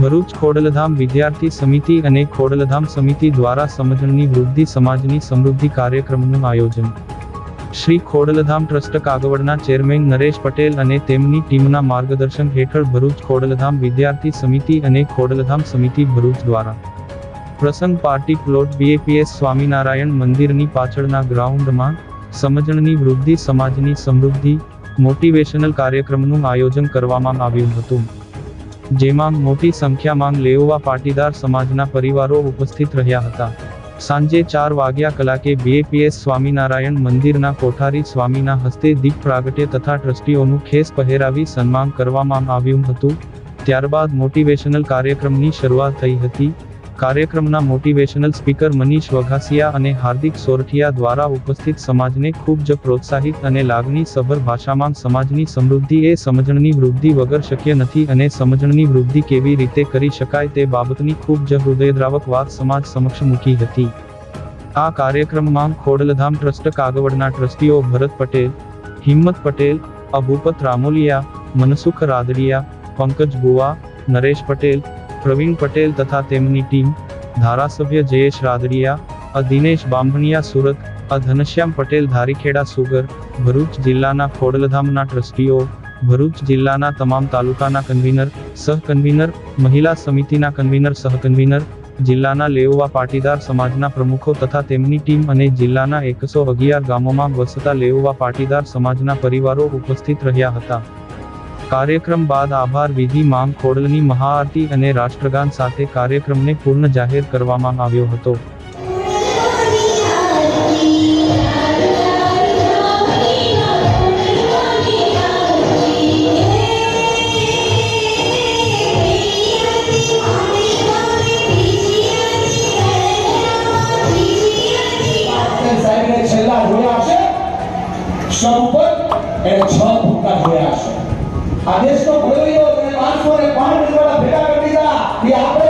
ભરૂચ ખોડલધામ વિદ્યાર્થી સમિતિ અને ખોડલધામ સમિતિ દ્વારા સમજણની વૃદ્ધિ સમાજની સમૃદ્ધિ કાર્યક્રમનું આયોજન. શ્રી ખોડલધામ ટ્રસ્ટ કાગવડના ચેરમેન નરેશ પટેલ અને તેમની ટીમના માર્ગદર્શન હેઠળ ભરૂચ ખોડલધામ વિદ્યાર્થી સમિતિ અને ખોડલધામ સમિતિ ભરૂચ દ્વારા. પ્રસંગ પાર્ટી પ્લોટ બીએપીએસ સ્વામિનારાયણ મંદિરની પાછળના ગ્રાઉન્ડમાં સમજણની વૃદ્ધિ સમાજની સમૃદ્ધિ, મોટિવેશનલ કાર્યક્રમનું આયોજન કરવામાં આવ્યું હતું. જેમાં મોટી સંખ્યામાં લેઓવા પાટીદાર સમાજના પરિવારો ઉપસ્થિત રહ્યા હતા. સાંજે ચાર વાગ્યા કલાકે બીએપીએસ સ્વામિનારાયણ મંદિરના કોઠારી સ્વામીના હસ્તે દીપ પ્રાગટ્ય તથા ટ્રસ્ટીઓનું ખેસ પહેરાવી સન્માન કરવામાં આવ્યું હતું. ત્યારબાદ મોટિવેશનલ કાર્યક્રમની શરૂઆત થઈ હતી. કાર્યક્રમના મોટિવેશનલ સ્પીકર મનીષ વઘાસિયા અને હાર્દિક સોરઠિયા દ્વારા ઉપસ્થિત સમાજને ખૂબ જ પ્રોત્સાહિત અને લાગણી સભર ભાષામાં સમાજની સમૃદ્ધિ એ સમજણની વૃદ્ધિ વગર શક્ય નથી અને સમજણની વૃદ્ધિ કેવી રીતે કરી શકાય તે બાબતની ખૂબ જ હૃદયદ્રાવક વાત સમાજ સમક્ષ મૂકી હતી. આ કાર્યક્રમમાં ખોડલધામ ટ્રસ્ટ, કાગવડના ટ્રસ્ટીઓ ભરત પટેલ, હિંમત પટેલ, અભૂપત રામોલિયા, મનસુખ રાદડિયા, પંકજ ગુવા, નરેશ પટેલ પ્રવીણ પટેલ તથા તેમની ટીમ, ધારાસભ્ય જયેશ રાદડિયા, અ દિનેશ બામણિયા સુરત, અ ધનશ્યામ પટેલ ધારીખેડા સુગર, ભરૂચ જિલ્લાના ખોડલધામના ટ્રસ્ટીઓ, ભરૂચ જિલ્લાના તમામ તાલુકાના કન્વીનર સહ કન્વીનર મહિલા સમિતિના કન્વીનર સહ કન્વીનર જિલ્લાના લેઓવા પાટીદાર સમાજના પ્રમુખો તથા તેમની ટીમ અને જિલ્લાના એકસો અગિયાર ગામોમાં વસતા લેઉવા પાટીદાર સમાજના પરિવારો ઉપસ્થિત રહ્યા હતા. કાર્યક્રમ બાદ આભાર, વિધિ, માંગ, ખોડલની મહાઆરતી અને રાષ્ટ્રગાન સાથે કાર્યક્રમને પૂર્ણ જાહેર કરવામાં આવ્યો હતો. સાહેબને છેલ્લા જોયા હશે देश को कोई और ट्रांसफर है पांच दिन वाला बेटा कर